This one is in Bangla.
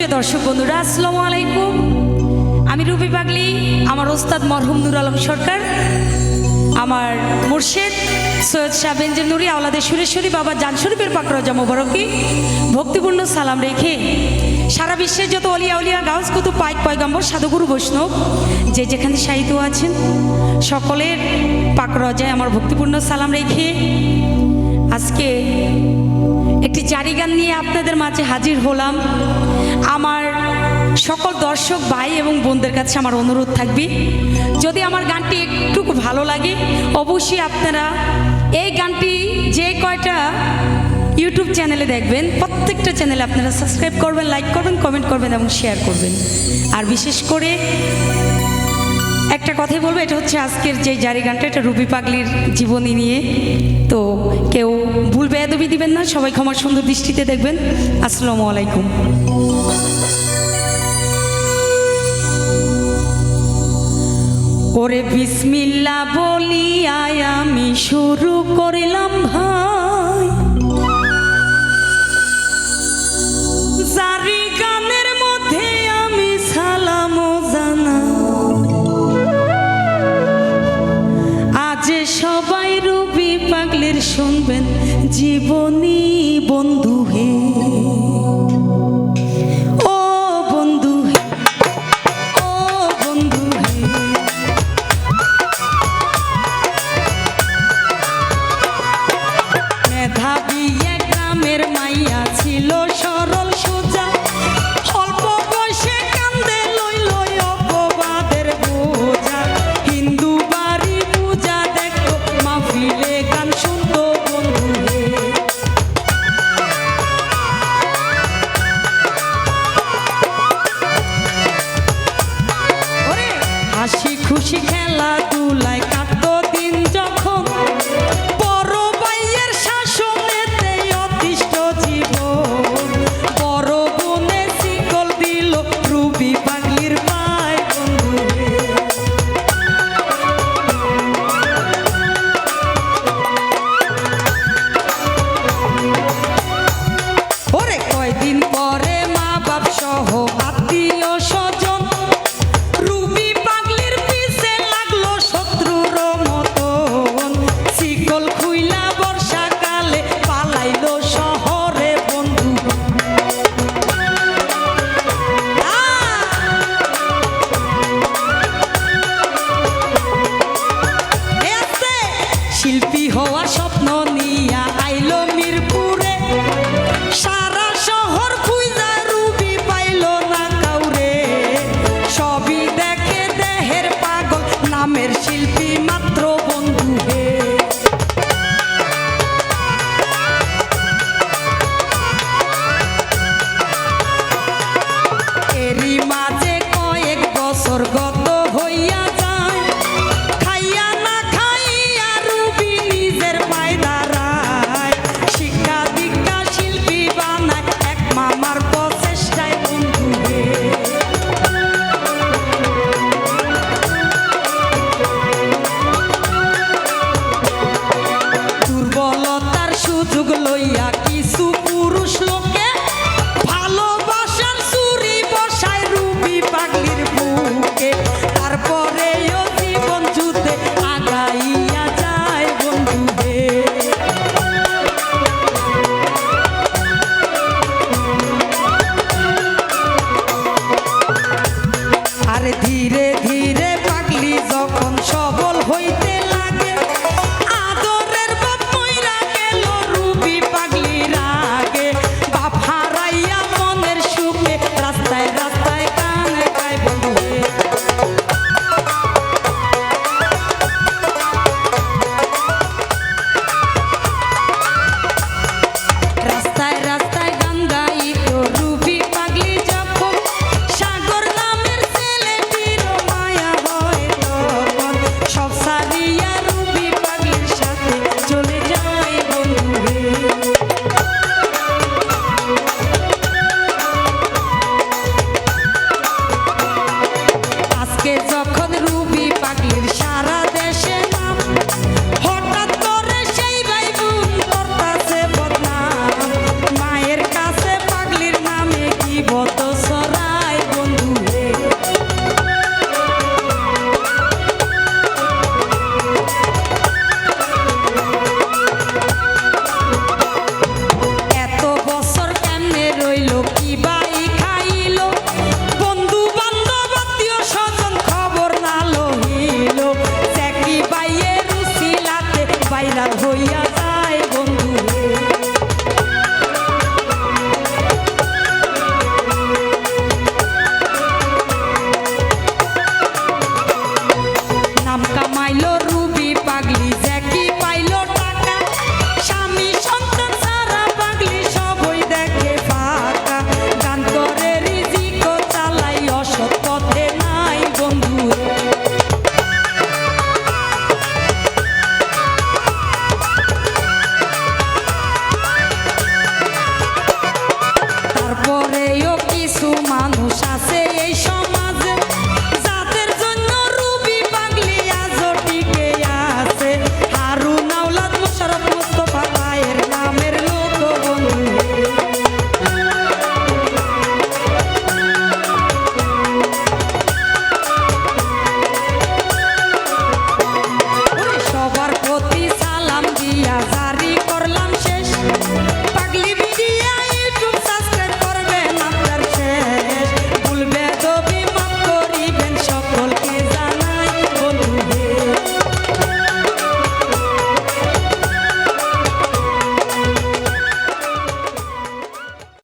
দর্শক বন্ধুরা, আসসালামু আলাইকুম। আমি রুবি পাগলি, আমার ওস্তাদ মরহুম নুর আলম সরকার, আমার মুর্শেদ সৈয়দ শাহ বেঞ্জের নুরি সুরেশ্বরী বাবা জান শরীফের পাকরজা মোবারকি, ভক্তিপূর্ণ সালাম রেখে সারা বিশ্বের যত অলিয়া অলিয়া গাউস কুতু পাইক পয়গম্বর, সাধুগুরু বৈষ্ণব, যে যেখানে সাহিত্য আছেন, সকলের পাকরজায় আমার ভক্তিপূর্ণ সালাম রেখে আজকে একটি জারি গান নিয়ে আপনাদের মাঝে হাজির হলাম। আমার সকল দর্শক, ভাই এবং বোনদের কাছে আমার অনুরোধ থাকবে, যদি আমার গানটি একটু ভালো লাগে, অবশ্যই আপনারা এই গানটি যে কয়টা ইউটিউব চ্যানেলে দেখবেন, প্রত্যেকটা চ্যানেলে আপনারা সাবস্ক্রাইব করবেন, লাইক করবেন, কমেন্ট করবেন এবং শেয়ার করবেন। আর বিশেষ করে একটা কথাই বলব, এটা হচ্ছে আজকের যে জারি গানটা, এটা রুবি পাগলির জীবনী নিয়ে। তো কেউ ভুল বেয়াদবি দিবেন না, সবাই ক্ষমার সুন্দর দৃষ্টিতে দেখবেন। আসসালামু আলাইকুম। ওরে বিসমিল্লা বলিয়ায় আমি শুরু করিলাম ভাই। জীবনী